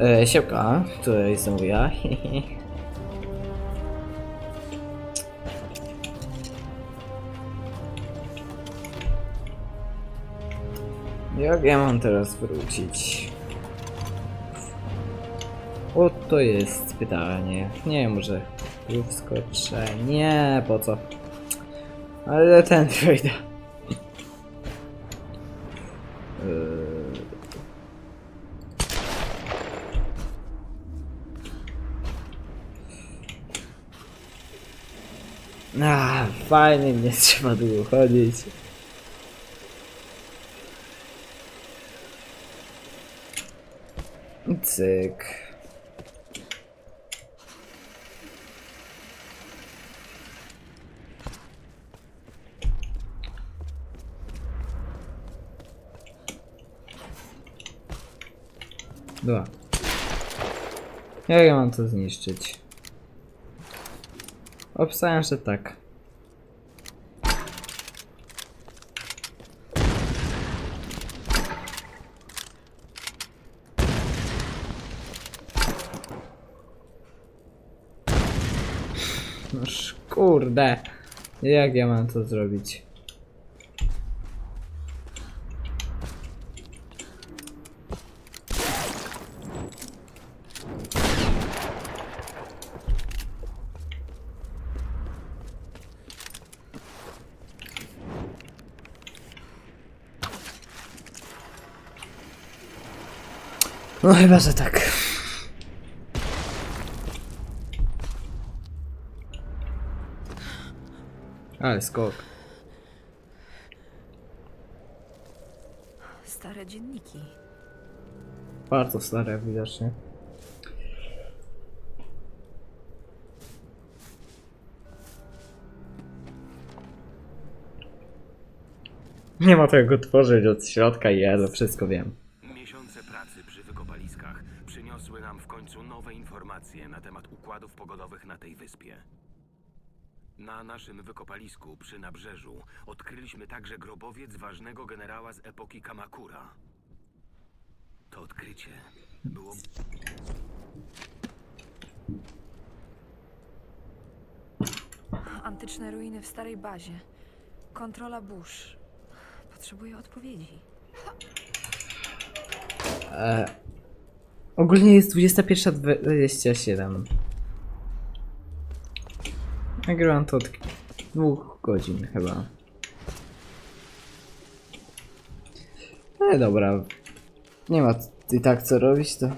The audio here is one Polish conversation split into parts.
E, siemka, tutaj jestem ja. Jak ja mam teraz wrócić? O, to jest pytanie. Nie, może tu wskoczę. Nie, po co? Ale ten wejdę. A, fajnie, nie trzeba długo chodzić. Cyk. Dwa. Jak ja mam to zniszczyć? Obstałem, że tak. Noż kurde. Jak ja mam to zrobić? No chyba, że tak. Ale skok. Stare dzienniki. Bardzo stare widocznie. Nie ma tego tworzyć od środka i ja to wszystko wiem. Pracy przy wykopaliskach przyniosły nam w końcu nowe informacje na temat układów pogodowych na tej wyspie. Na naszym wykopalisku przy nabrzeżu odkryliśmy także grobowiec ważnego generała z epoki Kamakura. To odkrycie było Antyczne ruiny w starej bazie. Kontrola burz. Potrzebuję odpowiedzi. Ogólnie jest 21.27. Nagrywam to od dwóch godzin chyba. Ale dobra. Nie ma i tak co robić to.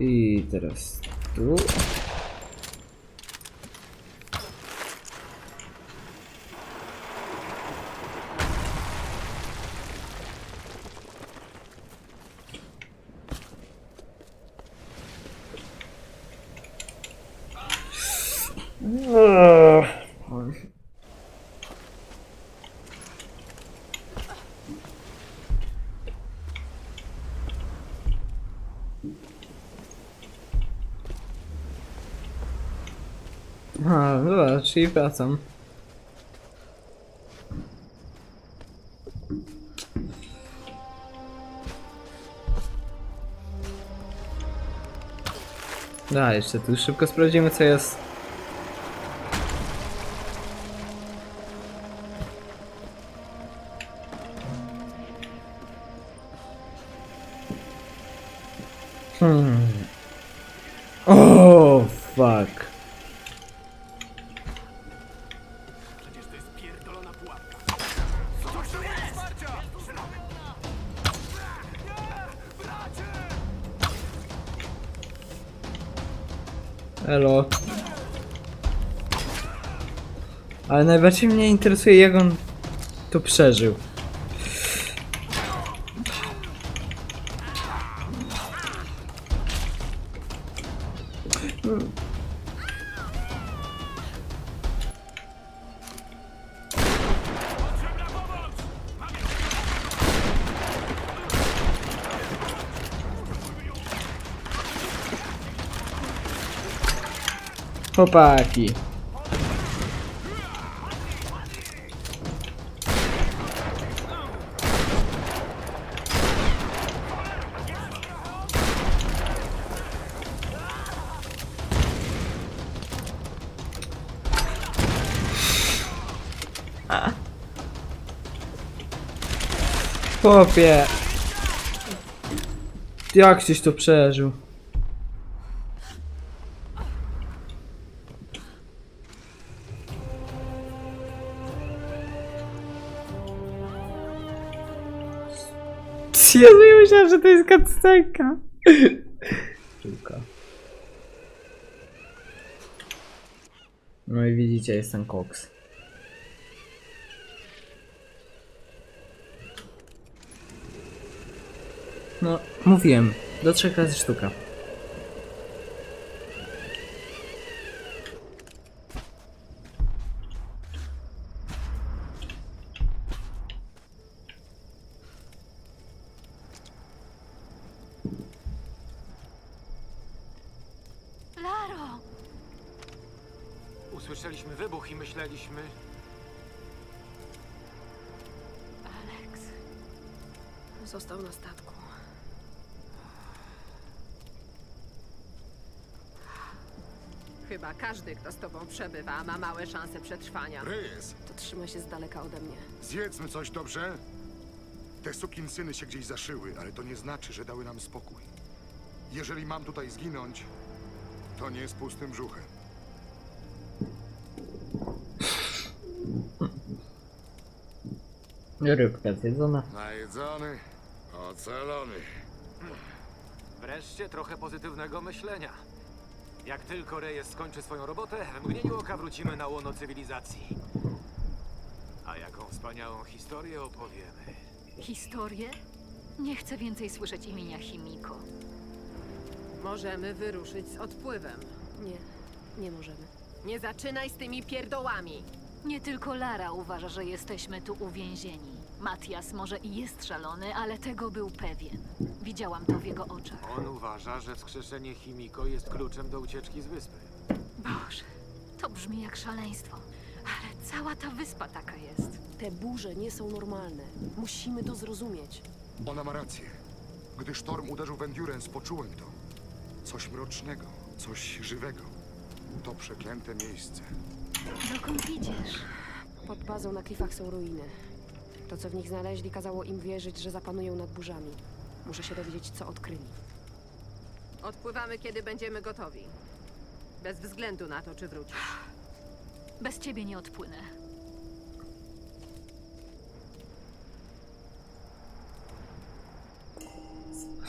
I teraz tu. A, dobra, czyli wracam. Da, jeszcze tu szybko sprawdzimy co jest. Hmm. Oh, fuck. Elo. Ale najbardziej mnie interesuje jak on to przeżył. chłopaki. Chłopie. Jak żeś to przeżył? Jezu, ja myślałem, że to jest cutscenka. Piłka. No i widzicie, jestem koks. No, mówiłem, do trzech razy sztuka. Usłyszeliśmy wybuch i myśleliśmy... Alex. Został na statku. Chyba każdy, kto z tobą przebywa, ma małe szanse przetrwania. Reyes, To trzyma się z daleka ode mnie. zjedzmy coś, dobrze? Te sukinsyny się gdzieś zaszyły, ale to nie znaczy, że dały nam spokój. Jeżeli mam tutaj zginąć, to nie z pustym brzuchem. Rybka zjedzona. Najedzony, ocalony. Wreszcie trochę pozytywnego myślenia. Jak tylko Reyes skończy swoją robotę, w mgnieniu oka wrócimy na łono cywilizacji. A jaką wspaniałą historię opowiemy. Historię? Nie chcę więcej słyszeć imienia Chimiko. Możemy wyruszyć z odpływem. Nie, nie możemy. Nie zaczynaj z tymi pierdołami. Nie tylko Lara uważa, że jesteśmy tu uwięzieni. Matias może i jest szalony, ale tego był pewien. Widziałam to w jego oczach. On uważa, że wskrzeszenie Chimiko jest kluczem do ucieczki z wyspy. Boże, to brzmi jak szaleństwo. Ale cała ta wyspa taka jest. Te burze nie są normalne. Musimy to zrozumieć. Ona ma rację. Gdy sztorm uderzył w Endurance, poczułem to. Coś mrocznego, coś żywego. To przeklęte miejsce. Dokąd idziesz? Pod bazą na klifach są ruiny. To, co w nich znaleźli, kazało im wierzyć, że zapanują nad burzami. Muszę się dowiedzieć, co odkryli. Odpływamy, kiedy będziemy gotowi. Bez względu na to, czy wrócisz. Bez ciebie nie odpłynę.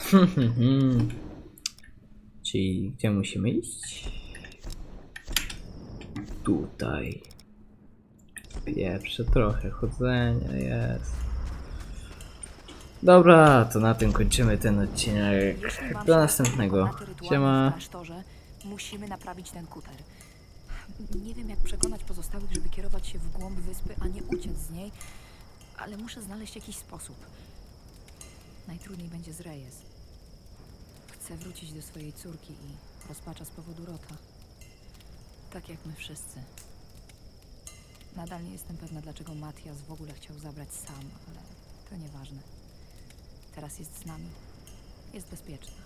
Czyli gdzie musimy iść? Tutaj. Pierwsze trochę chodzenia jest. Dobra, to na tym kończymy ten odcinek. Do następnego. Siema. musimy naprawić ten kuter. Nie wiem, jak przekonać pozostałych, żeby kierować się w głąb wyspy, a nie uciec z niej, ale muszę znaleźć jakiś sposób. Najtrudniej będzie z Reyes. Chcę wrócić do swojej córki i rozpacza z powodu Rota. Tak jak my wszyscy. Nadal nie jestem pewna, dlaczego Matias w ogóle chciał zabrać sam, ale to nieważne. Teraz jest z nami. Jest bezpieczna.